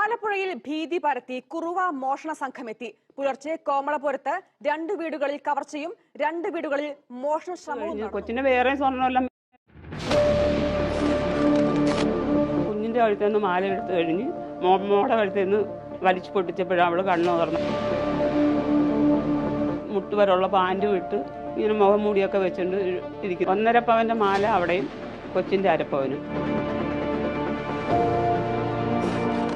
ആലപ്പുഴയിൽ ഭീതി പരത്തി കുറുവ മോഷണ സംഘമെത്തി. പുലർച്ചെ കോമളപുരത്ത് രണ്ട് വീടുകളിൽ കവർച്ചയും രണ്ട് വീടുകളിൽ മോഷണ ശ്രമവും. കൊച്ചിന്റെ വേറെ സ്വർണമെല്ലാം കുഞ്ഞിന്റെ കഴുത്തിൽ നിന്ന് മാല എടുത്തു കഴിഞ്ഞ് മോടെ കഴുത്തിൽ നിന്ന് വലിച്ചു പൊട്ടിച്ചപ്പോഴാണ് അവൾ കണ്ണു തുറന്നു. മുട്ടുവരുള്ള പാന്റ് ഇട്ട് ഇങ്ങനെ മുഖം മൂടിയൊക്കെ വെച്ചുകൊണ്ട് ഇരിക്കും ഒന്നര പവന്റെ മാല അവിടെയും കൊച്ചിന്റെ അരപ്പവനും.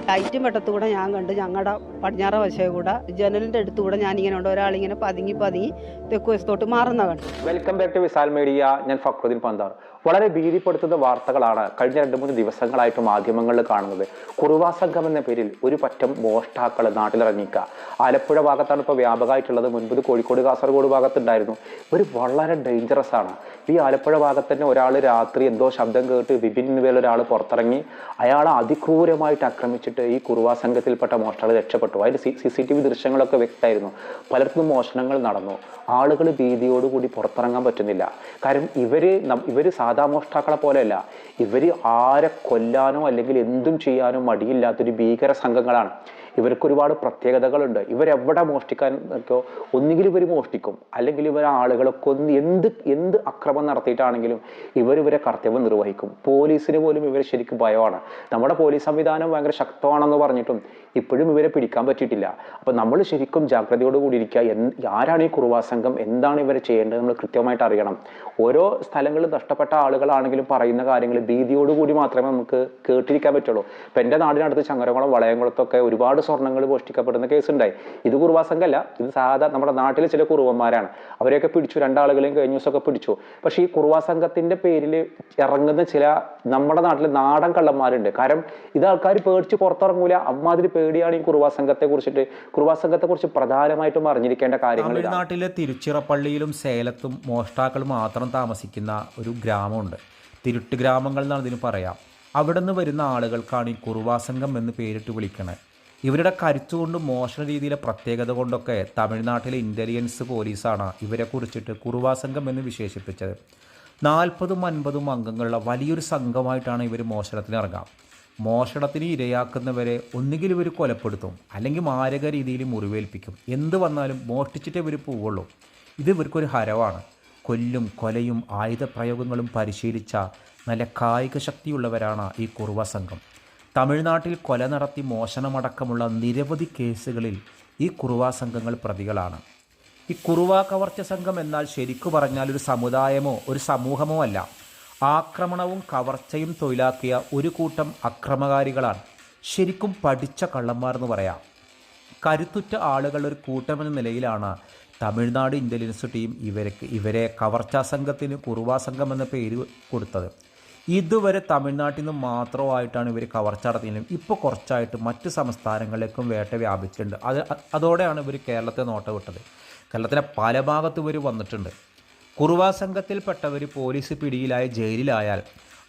ലൈറ്റും വെട്ടത്തുകൂടെ ഞാൻ കണ്ട് ഞങ്ങളുടെ പടിഞ്ഞാറ വശേ കൂടെ ജനലിന്റെ അടുത്തുകൂടെ ഞാനിങ്ങനെ ഉണ്ട്. ഒരാളിങ്ങനെ പതുങ്ങി പതുങ്ങി തെക്കു വശത്തോട്ട് മാറുന്ന കണ്ടു welcome back to Visal media ഞാൻ ഫക്രുദ്ദീൻ പന്താർ. വളരെ ഭീതിപ്പെടുത്തുന്ന വാർത്തകളാണ് കഴിഞ്ഞ രണ്ട് മൂന്ന് ദിവസങ്ങളായിട്ട് മാധ്യമങ്ങളിൽ കാണുന്നത്. കുറുവാ സംഘം എന്ന പേരിൽ ഒരു പറ്റം മോഷ്ടാക്കൾ നാട്ടിലിറങ്ങിക്കുക ആലപ്പുഴ ഭാഗത്താണ് ഇപ്പോൾ വ്യാപകമായിട്ടുള്ളത്. മുൻപ് കോഴിക്കോട് കാസർഗോഡ് ഭാഗത്തുണ്ടായിരുന്നു. ഒരു വളരെ ഡേഞ്ചറസ് ആണ്. ഈ ആലപ്പുഴ ഭാഗത്ത് തന്നെ ഒരാൾ രാത്രി എന്തോ ശബ്ദം കേട്ട് വിപിൻ ഒരാൾ പുറത്തിറങ്ങി അയാളെ അതിക്രൂരമായിട്ട് ആക്രമിച്ചിട്ട് ഈ കുറുവാ സംഘത്തിൽപ്പെട്ട മോഷ്ടാക്കൾ രക്ഷപ്പെട്ടു. അതിൽ സി സി ടി വി ദൃശ്യങ്ങളൊക്കെ വ്യക്തമായിരുന്നു. പലർക്കും മോഷണങ്ങൾ നടന്നു. ആളുകൾ ഭീതിയോടുകൂടി പുറത്തിറങ്ങാൻ പറ്റുന്നില്ല. കാരണം ഇവർ ഇവർ ഇവർ സാധാ മോഷ്ടാക്കളെ പോലെയല്ല. ഇവർ ആരെ കൊല്ലാനോ അല്ലെങ്കിൽ എന്തും ചെയ്യാനോ മടിയില്ലാത്തൊരു ഭീകര സംഘങ്ങളാണ്. ഇവർക്ക് ഒരുപാട് പ്രത്യേകതകളുണ്ട്. ഇവരെവിടെ മോഷ്ടിക്കാൻ ഒക്കെ ഒന്നുകിൽ ഇവർ മോഷ്ടിക്കും അല്ലെങ്കിൽ ഇവർ ആളുകളെ കൊന്ന് എന്ത് എന്ത് അക്രമം നടത്തിയിട്ടാണെങ്കിലും ഇവർ ഇവരെ കർത്തവ്യം നിർവഹിക്കും. പോലീസിന് പോലും ഇവർ ശരിക്കും ഭയമാണ്. നമ്മുടെ പോലീസ് സംവിധാനം ഭയങ്കര ശക്തമാണെന്ന് പറഞ്ഞിട്ടും ഇപ്പോഴും ഇവരെ പിടിക്കാൻ പറ്റിയിട്ടില്ല. അപ്പം നമ്മൾ ശരിക്കും ജാഗ്രതയോട് കൂടി ഇരിക്കുക എന്ത് ആരാണ് ഈ കുറുവാ സംഘം എന്താണ് ഇവർ ചെയ്യേണ്ടത് നമ്മൾ കൃത്യമായിട്ട് അറിയണം. ഓരോ സ്ഥലങ്ങളിൽ നഷ്ടപ്പെട്ട ആളുകളാണെങ്കിലും പറയുന്ന കാര്യങ്ങൾ ഭീതിയോടുകൂടി മാത്രമേ നമുക്ക് കേട്ടിരിക്കാൻ പറ്റുള്ളൂ. ഇപ്പം എന്റെ നാടിനടുത്ത് ചങ്ങരകുളം വളയംകുളത്തൊക്കെ ഒരുപാട് സ്വർണങ്ങൾ മോഷ്ടിക്കപ്പെടുന്ന കേസുണ്ടായി. ഇത് കുറുവാ സംഘമല്ല ഇത് സാധാ നമ്മുടെ നാട്ടിൽ ചില കുറുവന്മാരാണ്. അവരെയൊക്കെ പിടിച്ചു രണ്ടാളുകളെയും കഴിഞ്ഞ ദിവസമൊക്കെ പിടിച്ചു. പക്ഷേ ഈ കുറുവാ സംഘത്തിന്റെ പേരിൽ ഇറങ്ങുന്ന ചില നമ്മുടെ നാട്ടിലെ നാടൻ കള്ളന്മാരുണ്ട്. കാരണം ഇത് ആൾക്കാർ പേടിച്ച് പുറത്തിറങ്ങൂല. അമ്മാതിരി പേടിയാണ് ഈ കുറുവാ സംഘത്തെ കുറിച്ചിട്ട് കുറുവാ സംഘത്തെ കുറിച്ച് പ്രധാനമായിട്ടും അറിഞ്ഞിരിക്കേണ്ട കാര്യങ്ങൾ നാട്ടിലെ തിരുച്ചിറപ്പള്ളിയിലും സേലത്തും മോഷ്ടാക്കൾ മാത്രം താമസിക്കുന്ന ഒരു ഗ്രാമമുണ്ട്. തിരുട്ട് ഗ്രാമങ്ങൾ എന്നാണ് ഇതിന് പറയാം. അവിടെ നിന്ന് വരുന്ന ആളുകൾക്കാണ് ഈ കുറുവാസംഘം എന്ന് പേരിട്ട് വിളിക്കണത് ഇവരുടെ കരുത്തുകൊണ്ടും മോഷണ രീതിയിലെ പ്രത്യേകത കൊണ്ടൊക്കെ തമിഴ്നാട്ടിലെ ഇന്റലിജൻസ് പോലീസാണ് ഇവരെ കുറിച്ചിട്ട് കുറുവാസംഘം എന്ന് വിശേഷിപ്പിച്ചത്. നാൽപ്പതും അൻപതും അംഗങ്ങളുള്ള വലിയൊരു സംഘമായിട്ടാണ് ഇവർ മോഷണത്തിന് ഇറങ്ങാം. മോഷണത്തിന് ഇരയാക്കുന്നവരെ ഒന്നുകിൽ ഇവർ കൊലപ്പെടുത്തും അല്ലെങ്കിൽ മാരക രീതിയിൽ മുറിവേൽപ്പിക്കും. എന്ത് വന്നാലും മോഷ്ടിച്ചിട്ടേ ഇവർ പോവുള്ളൂ. ഇത് ഇവർക്കൊരു ഹരവാണ് കൊല്ലും കൊലയും ആയുധപ്രയോഗങ്ങളും പരിശീലിച്ച നല്ല കായിക ശക്തിയുള്ളവരാണ് ഈ കുറുവ സംഘം. തമിഴ്നാട്ടിൽ കൊല നടത്തി മോഷണമടക്കമുള്ള നിരവധി കേസുകളിൽ ഈ കുറുവാ സംഘങ്ങൾ പ്രതികളാണ്. ഈ കുറുവ കവർച്ച സംഘം എന്നാൽ ശരിക്കു പറഞ്ഞാൽ ഒരു സമുദായമോ ഒരു സമൂഹമോ അല്ല. ആക്രമണവും കവർച്ചയും തൊഴിലാക്കിയ ഒരു കൂട്ടം അക്രമകാരികളാണ്. ശരിക്കും പഠിച്ച കള്ളന്മാർ എന്ന് പറയാം. കരുത്തുറ്റ ആളുകൾ ഒരു കൂട്ടമെന്ന നിലയിലാണ് തമിഴ്നാട് ഇന്റലിജൻസ് ടീം ഇവരെ ഇവരെ കവർച്ചാ സംഘത്തിന് കുറുവാ സംഘം എന്ന പേര് കൊടുത്തത്. ഇതുവരെ തമിഴ്നാട്ടിൽ നിന്ന് മാത്രമായിട്ടാണ് ഇവർ കവർച്ച നടത്തിയെങ്കിലും ഇപ്പോൾ കുറച്ചായിട്ട് മറ്റ് സംസ്ഥാനങ്ങളിലേക്കും വേട്ട വ്യാപിച്ചിട്ടുണ്ട്. അത് അതോടെയാണ് ഇവർ കേരളത്തെ നോട്ട വിട്ടത്. കേരളത്തിലെ പല ഭാഗത്തും ഇവർ വന്നിട്ടുണ്ട്. കുറുവാ സംഘത്തിൽപ്പെട്ടവർ പോലീസ് പിടിയിലായ ജയിലിലായാൽ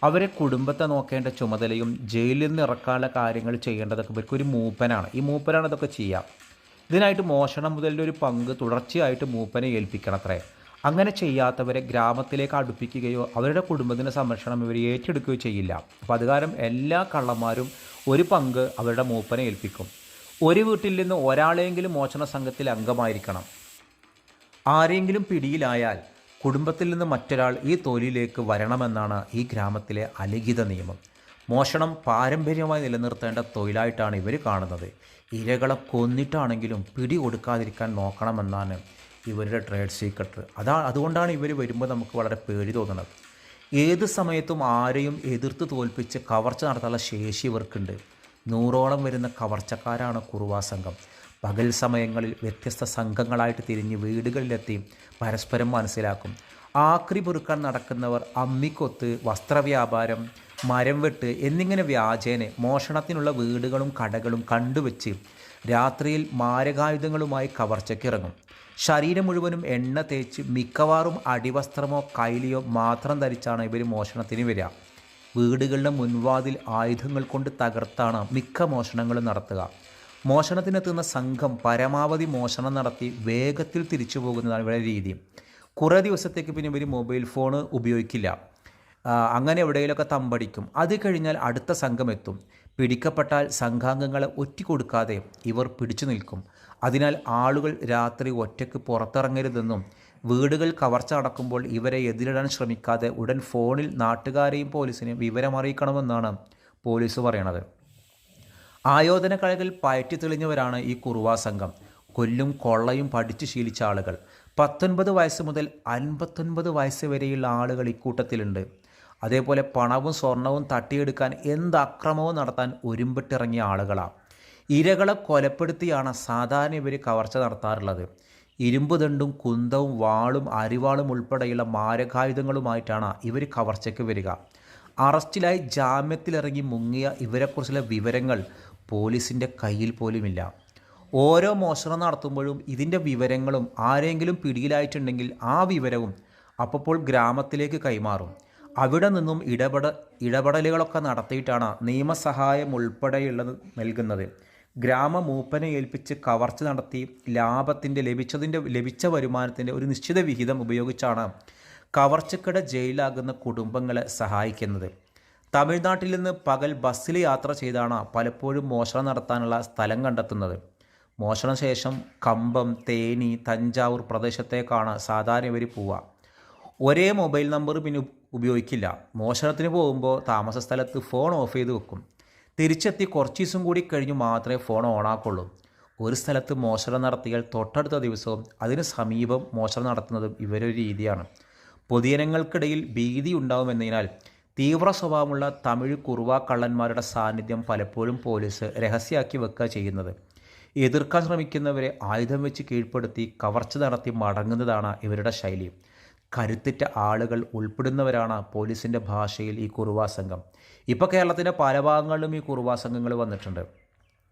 അവരെ കുടുംബത്തെ നോക്കേണ്ട ചുമതലയും ജയിലിൽ നിന്ന് ഇറക്കാനുള്ള കാര്യങ്ങൾ ചെയ്യേണ്ടതൊക്കെ ഇവർക്ക് ഒരു മൂപ്പനാണ്. ഈ മൂപ്പനാണ് ഇതൊക്കെ ചെയ്യുക ഇതിനായിട്ട് മോഷണം മുതലിന്റെ ഒരു പങ്ക് തുടർച്ചയായിട്ട് മൂപ്പനെ ഏൽപ്പിക്കണത്രേ. അങ്ങനെ ചെയ്യാത്തവരെ ഗ്രാമത്തിലേക്ക് അടുപ്പിക്കുകയോ അവരുടെ കുടുംബത്തിന്റെ സംരക്ഷണം ഇവർ ഏറ്റെടുക്കുകയോ ചെയ്യില്ല. അപ്പോൾ അത് കാരണം എല്ലാ കള്ളന്മാരും ഒരു പങ്ക് അവരുടെ മൂപ്പനെ ഏൽപ്പിക്കും. ഒരു വീട്ടിൽ നിന്ന് ഒരാളെങ്കിലും മോചന സംഘത്തിൽ അംഗമായിരിക്കണം. ആരെങ്കിലും പിടിയിലായാൽ കുടുംബത്തിൽ നിന്ന് മറ്റൊരാൾ ഈ തൊഴിലിലേക്ക് വരണമെന്നാണ് ഈ ഗ്രാമത്തിലെ അലിഖിത നിയമം. മോഷണം പാരമ്പര്യമായി നിലനിർത്തേണ്ട തൊഴിലായിട്ടാണ് ഇവർ കാണുന്നത്. ഇരകളെ കൊന്നിട്ടാണെങ്കിലും പിടി കൊടുക്കാതിരിക്കാൻ നോക്കണമെന്നാണ് ഇവരുടെ ട്രേഡ് സീക്രട്ട് അതാണ് അതുകൊണ്ടാണ് ഇവർ വരുമ്പോൾ നമുക്ക് വളരെ പേടി തോന്നുന്നത്. ഏത് സമയത്തും ആരെയും എതിർത്ത് തോൽപ്പിച്ച് കവർച്ച നടത്താനുള്ള ശേഷി ഇവർക്കുണ്ട്. നൂറോളം വരുന്ന കവർച്ചക്കാരാണ് കുറുവാ സംഘം. പകൽ സമയങ്ങളിൽ വ്യത്യസ്ത സംഘങ്ങളായിട്ട് തിരിഞ്ഞ് വീടുകളിലെത്തി പരസ്പരം മനസ്സിലാക്കും. ആക്രി പൊറുക്കാൻ നടക്കുന്നവർ അമ്മിക്കൊത്ത് വസ്ത്രവ്യാപാരം മരം വെട്ട് എന്നിങ്ങനെ വ്യാജേനെ മോഷണത്തിനുള്ള വീടുകളും കടകളും കണ്ടുവച്ച് രാത്രിയിൽ മാരകായുധങ്ങളുമായി കവർച്ചയ്ക്കിറങ്ങും. ശരീരം മുഴുവനും എണ്ണ തേച്ച് മിക്കവാറും അടിവസ്ത്രമോ കൈലിയോ മാത്രം ധരിച്ചാണ് ഇവർ മോഷണത്തിന് വരിക. വീടുകളുടെ മുൻവാതിൽ ആയുധങ്ങൾ കൊണ്ട് തകർത്താണ് മിക്ക മോഷണങ്ങളും നടത്തുക. മോഷണത്തിനെത്തുന്ന സംഘം പരമാവധി മോഷണം നടത്തി വേഗത്തിൽ തിരിച്ചു പോകുന്നതാണ് ഇവരുടെ രീതി. കുറേ ദിവസത്തേക്ക് പിന്നെ ഇവർ മൊബൈൽ ഫോൺ ഉപയോഗിക്കില്ല. അങ്ങനെ എവിടെയെങ്കിലുമൊക്കെ തമ്പടിക്കും. അത് കഴിഞ്ഞാൽ അടുത്ത സംഘം എത്തും പിടിക്കപ്പെട്ടാൽ സംഘാംഗങ്ങളെ ഒറ്റിക്കൊടുക്കാതെ ഇവർ പിടിച്ചു നിൽക്കും. അതിനാൽ ആളുകൾ രാത്രി ഒറ്റയ്ക്ക് പുറത്തിറങ്ങരുതെന്നും വീടുകൾ കവർച്ച നടക്കുമ്പോൾ ഇവരെ എതിരിടാൻ ശ്രമിക്കാതെ ഉടൻ ഫോണിൽ നാട്ടുകാരെയും പോലീസിനെയും വിവരമറിയിക്കണമെന്നാണ് പോലീസ് പറയണത്. ആയോധന കഴകൾ പയറ്റി തെളിഞ്ഞവരാണ് ഈ കുറുവാ സംഘം. കൊല്ലും കൊള്ളയും പഠിച്ചു ശീലിച്ച ആളുകൾ. പത്തൊൻപത് വയസ്സ് മുതൽ അൻപത്തൊൻപത് വയസ്സ് വരെയുള്ള ആളുകൾ ഇക്കൂട്ടത്തിലുണ്ട്. അതേപോലെ പണവും സ്വർണവും തട്ടിയെടുക്കാൻ എന്ത് അക്രമവും നടത്താൻ ഒരുമ്പിട്ടിറങ്ങിയ ആളുകളാണ് ഇരകളെ കൊലപ്പെടുത്തിയാണ് സാധാരണ ഇവർ കവർച്ച നടത്താറുള്ളത്. ഇരുമ്പ് ദണ്ടും കുന്തവും വാളും അരിവാളും ഉൾപ്പെടെയുള്ള മാരകായുധങ്ങളുമായിട്ടാണ് ഇവർ കവർച്ചയ്ക്ക് വരിക. അറസ്റ്റിലായി ജാമ്യത്തിലിറങ്ങി മുങ്ങിയ ഇവരെക്കുറിച്ചുള്ള വിവരങ്ങൾ പോലീസിന്റെ കയ്യിൽ പോലുമില്ല. ഓരോ മോഷണം നടത്തുമ്പോഴും ഇതിന്റെ വിവരങ്ങളും ആരെങ്കിലും പിടിയിലായിട്ടുണ്ടെങ്കിൽ ആ വിവരവും അപ്പോൾ ഗ്രാമത്തിലേക്ക് കൈമാറും. അവിടെ നിന്നും ഇടപെട ഇടപെടലുകളൊക്കെ നടത്തിയിട്ടാണ് നിയമസഹായം ഉൾപ്പെടെയുള്ളത് നൽകുന്നത്. ഗ്രാമ മൂപ്പനെ ഏൽപ്പിച്ച് കവർച്ച നടത്തി ലാഭത്തിന്റെ ലഭിച്ചതിന്റെ ലഭിച്ച വരുമാനത്തിന്റെ ഒരു നിശ്ചിത വിഹിതം ഉപയോഗിച്ചാണ് കവർച്ചക്കിടെ ജയിലാകുന്ന കുടുംബങ്ങളെ സഹായിക്കുന്നത്. തമിഴ്നാട്ടിൽ നിന്ന് പകൽ ബസ്സിൽ യാത്ര ചെയ്താണ് പലപ്പോഴും മോഷണം നടത്താനുള്ള സ്ഥലം കണ്ടെത്തുന്നത്. മോഷണ ശേഷം കമ്പം തേനി തഞ്ചാവൂർ പ്രദേശത്തേക്കാണ് സാധാരണ ഇവർ പോവുക. ഒരേ മൊബൈൽ നമ്പർ പിന്നെ ഉപയോഗിക്കില്ല. മോഷണത്തിന് പോകുമ്പോൾ താമസ സ്ഥലത്ത് ഫോൺ ഓഫ് ചെയ്ത് വെക്കും. തിരിച്ചെത്തി കുറച്ച് ദിവസം കൂടി കഴിഞ്ഞ് മാത്രമേ ഫോൺ ഓണാക്കുള്ളൂ ഒരു സ്ഥലത്ത് മോഷണം നടത്തിയാൽ തൊട്ടടുത്ത ദിവസവും അതിന് സമീപം മോഷണം നടത്തുന്നതും ഇവരൊരു രീതിയാണ്. പൊതുജനങ്ങൾക്കിടയിൽ ഭീതി ഉണ്ടാവുമെന്നതിനാൽ തീവ്ര സ്വഭാവമുള്ള തമിഴ് കുറുവ കള്ളന്മാരുടെ സാന്നിധ്യം പലപ്പോഴും പോലീസ് രഹസ്യമാക്കി വെക്കുക ചെയ്യുന്നത്. എതിർക്കാൻ ശ്രമിക്കുന്നവരെ ആയുധം വെച്ച് കീഴ്പ്പെടുത്തി കവർച്ച നടത്തി മടങ്ങുന്നതാണ് ഇവരുടെ ശൈലി. കരുത്തിറ്റ ആളുകൾ ഉൾപ്പെടുന്നവരാണ് പോലീസിന്റെ ഭാഷയിൽ ഈ കുറുവാ സംഘം. ഇപ്പോൾ കേരളത്തിന്റെ പല ഭാഗങ്ങളിലും ഈ കുറുവാ സംഘങ്ങൾ വന്നിട്ടുണ്ട്.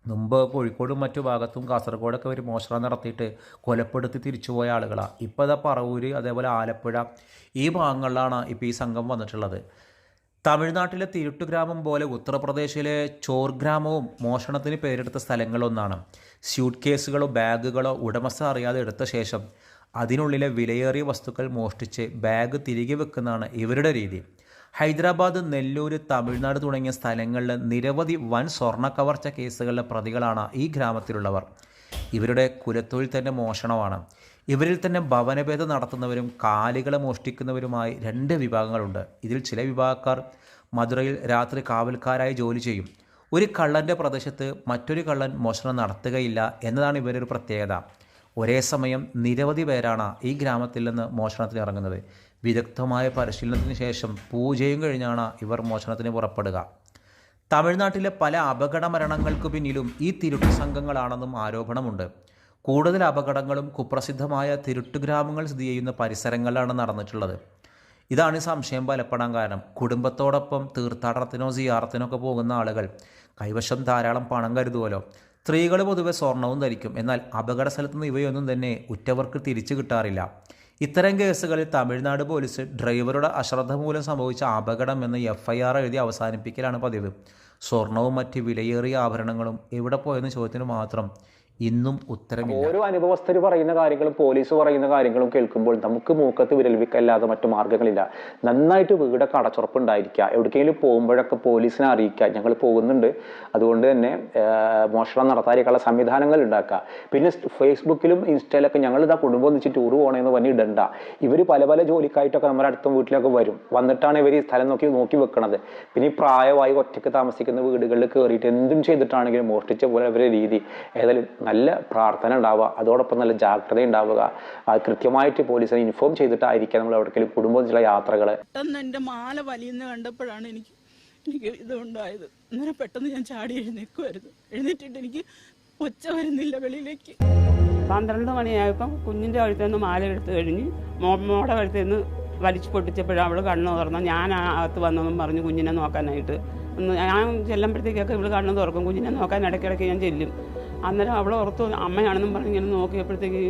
മുമ്പ് കോഴിക്കോടും മറ്റു ഭാഗത്തും കാസർഗോഡൊക്കെ ഒരു മോഷണം നടത്തിയിട്ട് കൊലപ്പെടുത്തി തിരിച്ചുപോയ ആളുകളാണ് ഇപ്പോൾ ഇതാ പറവൂര് അതേപോലെ ആലപ്പുഴ ഈ ഭാഗങ്ങളിലാണ് ഇപ്പോൾ ഈ സംഘം വന്നിട്ടുള്ളത്. തമിഴ്നാട്ടിലെ തിരുട്ട് ഗ്രാമം പോലെ ഉത്തർപ്രദേശിലെ ചോർ ഗ്രാമവും മോഷണത്തിന് പേരെടുത്ത സ്ഥലങ്ങളൊന്നാണ്. സ്യൂട്ട് കേസുകളോ ബാഗുകളോ ഉടമസ്ഥ അറിയാതെ എടുത്ത ശേഷം അതിനുള്ളിലെ വിലയേറിയ വസ്തുക്കൾ മോഷ്ടിച്ച് ബാഗ് തിരികെ വെക്കുന്നതാണ് ഇവരുടെ രീതി. ഹൈദരാബാദ് നെല്ലൂർ തമിഴ്നാട് തുടങ്ങിയ സ്ഥലങ്ങളിൽ നിരവധി വൻ സ്വർണ കവർച്ച കേസുകളിലെ പ്രതികളാണ് ഈ ഗ്രാമത്തിലുള്ളവർ. ഇവരുടെ കുലത്തൊഴിൽ തന്നെ മോഷണമാണ്. ഇവരിൽ തന്നെ ഭവനഭേദം നടത്തുന്നവരും കാലികളെ മോഷ്ടിക്കുന്നവരുമായി രണ്ട് വിഭാഗങ്ങളുണ്ട്. ഇതിൽ ചില വിഭാഗക്കാർ മധുരയിൽ രാത്രി കാവൽക്കാരായി ജോലി ചെയ്യും. ഒരു കള്ളന്റെ പ്രദേശത്ത് മറ്റൊരു കള്ളൻ മോഷണം നടത്തുകയില്ല എന്നതാണ് ഇവരൊരു പ്രത്യേകത. ഒരേ സമയം നിരവധി പേരാണ് ഈ ഗ്രാമത്തിൽ നിന്ന് മോഷണത്തിന് ഇറങ്ങുന്നത്. വിദഗ്ധമായ പരിശീലനത്തിന് ശേഷം പൂജയും കഴിഞ്ഞാണ് ഇവർ മോഷണത്തിന് പുറപ്പെടുക. തമിഴ്നാട്ടിലെ പല അപകട മരണങ്ങൾക്ക് പിന്നിലും ഈ തിരുട്ട് സംഘങ്ങളാണെന്നും ആരോപണമുണ്ട്. കൂടുതൽ അപകടങ്ങളും കുപ്രസിദ്ധമായ തിരുട്ട് ഗ്രാമങ്ങൾ സ്ഥിതി ചെയ്യുന്ന പരിസരങ്ങളിലാണ് നടന്നിട്ടുള്ളത്. ഇതാണ് ഈ സംശയം ബലപ്പെടാൻ കാരണം. കുടുംബത്തോടൊപ്പം തീർത്ഥാടനത്തിനോ സിയാറത്തിനോ ഒക്കെ പോകുന്ന ആളുകൾ കൈവശം ധാരാളം പണം കരുതുമല്ലോ സ്ത്രീകൾ പൊതുവെ സ്വർണവും ധരിക്കും. എന്നാൽ അപകട സ്ഥലത്ത് നിന്ന് ഇവയൊന്നും തന്നെ ഉറ്റവർക്ക് തിരിച്ചു കിട്ടാറില്ല. ഇത്തരം കേസുകളിൽ തമിഴ്നാട് പോലീസ് ഡ്രൈവറുടെ അശ്രദ്ധ മൂലം സംഭവിച്ച അപകടം എന്ന് എഫ് ഐ ആർ എഴുതി അവസാനിപ്പിക്കലാണ് പതിവ്. സ്വർണവും മറ്റ് വിലയേറിയ ആഭരണങ്ങളും എവിടെ പോയെന്ന ചോദ്യത്തിന് മാത്രം ഇന്നും ഉത്തരമില്ല. ഓരോ അനുഭവസ്ഥർ പറയുന്ന കാര്യങ്ങളും പോലീസ് പറയുന്ന കാര്യങ്ങളും കേൾക്കുമ്പോൾ നമുക്ക് മൂക്കത്ത് വിരൽവിക്കല്ലാതെ മറ്റു മാർഗങ്ങളില്ല നന്നായിട്ട് വീടൊക്കെ അടച്ചുറപ്പുണ്ടായിരിക്കുക. എവിടേക്കെങ്കിലും പോകുമ്പോഴൊക്കെ പോലീസിനെ അറിയിക്കുക. ഞങ്ങൾ പോകുന്നുണ്ട്. അതുകൊണ്ട് തന്നെ മോഷണം നടത്താതിരിക്കാനുള്ള സംവിധാനങ്ങൾ ഉണ്ടാക്കുക. പിന്നെ ഫേസ്ബുക്കിലും ഇൻസ്റ്റയിലൊക്കെ ഞങ്ങൾ ഇതാ കുടുംബം ഒന്നിച്ച് ടൂർ പോകണമെന്ന് പറഞ്ഞ് ഇടണ്ട. ഇവർ പല പല ജോലിക്കായിട്ടൊക്കെ നമ്മുടെ അടുത്ത വീട്ടിലൊക്കെ വരും. വന്നിട്ടാണ് ഇവർ ഈ സ്ഥലം നോക്കി നോക്കി വെക്കണത്. പിന്നെ ഈ പ്രായമായി ഒറ്റയ്ക്ക് താമസിക്കുന്ന വീടുകളിൽ കയറിയിട്ട് എന്തും ചെയ്തിട്ടാണെങ്കിലും മോഷ്ടിച്ച പോലെ അവരുടെ രീതി. ഏതായാലും നല്ല പ്രാർത്ഥന ഉണ്ടാവുക അതോടൊപ്പം നല്ല ജാഗ്രത ഉണ്ടാവുക. കൃത്യമായിട്ട് പോലീസിനെ ഇൻഫോം ചെയ്തിട്ടായിരിക്കാം നമ്മൾ എവിടേക്കെങ്കിലും കുടുംബത്തിലുള്ള യാത്രകൾ പെട്ടെന്ന് എന്റെ മാല വലിയുന്ന കണ്ടപ്പോഴാണ് എനിക്ക് എനിക്ക് ഇതുണ്ടായത് അന്നേരം പെട്ടെന്ന് ഞാൻ ചാടി എഴുന്നേക്കുമായിരുന്നു എഴുന്നേറ്റിട്ട് എനിക്ക് ഒച്ച വരുന്നില്ല വെളിയിലേക്ക്. പന്ത്രണ്ട് മണിയായപ്പം കുഞ്ഞിന്റെ കഴുത്തിൽ നിന്ന് മാല എടുത്തു കഴിഞ്ഞ് മോടെ കഴുത്തിൽ നിന്ന് വലിച്ചു പൊട്ടിച്ചപ്പോഴും അവൾ കണ്ണു തുറന്നു ഞാൻ ആ അകത്ത് വന്നെന്നും പറഞ്ഞു കുഞ്ഞിനെ നോക്കാനായിട്ട്. ഞാൻ ചെല്ലുമ്പോഴത്തേക്കൊക്കെ ഇവൾ കണ്ണു തുറക്കും കുഞ്ഞിനെ നോക്കാൻ ഇടയ്ക്കിടയ്ക്ക് ഞാൻ ചെല്ലും. അന്നേരം അവൾ ഓർത്തു അമ്മയാണെന്നും പറഞ്ഞ് ഇങ്ങനെ നോക്കിയപ്പോഴത്തേക്ക്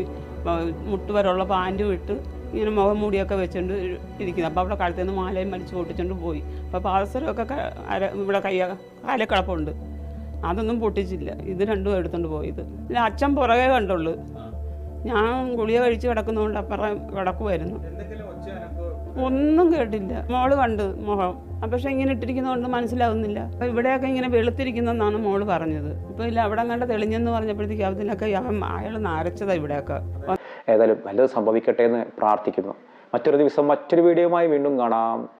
മുട്ട് വരെയുള്ള പാന്റും ഇട്ട് ഇങ്ങനെ മുഖം മൂടിയൊക്കെ വെച്ചുകൊണ്ട് ഇരിക്കുന്നത് അപ്പോൾ അവിടെ കഴുത്തിൽ നിന്ന് മാലയും വലിച്ചു പൊട്ടിച്ചുകൊണ്ട് പോയി. അപ്പോൾ പാദസരമൊക്കെ അര ഇവിടെ കയ്യ കാലക്കിളപ്പുണ്ട് അതൊന്നും പൊട്ടിച്ചില്ല. ഇത് രണ്ടും എടുത്തുകൊണ്ട് പോയത്. ഇല്ല അച്ഛൻ പുറകെ കണ്ടുള്ളൂ. ഞാൻ ഗുളിക കഴിച്ച് കിടക്കുന്നതുകൊണ്ട് അപ്പുറം കിടക്കുമായിരുന്നു ഒന്നും കേട്ടില്ല. മോൾ കണ്ടു മുഖം. പക്ഷെ ഇങ്ങനെ ഇട്ടിരിക്കുന്നതുകൊണ്ട് മനസ്സിലാവുന്നില്ല. അപ്പൊ ഇവിടെയൊക്കെ ഇങ്ങനെ വെളുത്തിരിക്കുന്നെന്നാണ് മോൾ പറഞ്ഞത്. ഇപ്പൊ ഇല്ല അവിടെ കണ്ട തെളിഞ്ഞെന്ന് പറഞ്ഞപ്പോഴത്തേക്ക് അതിലൊക്കെ അയാൾ നരച്ചതാ ഇവിടെയൊക്കെ. ഏതായാലും നല്ലത് സംഭവിക്കട്ടെ എന്ന് പ്രാർത്ഥിക്കുന്നു. മറ്റൊരു ദിവസം മറ്റൊരു വീഡിയോയുമായി വീണ്ടും കാണാം.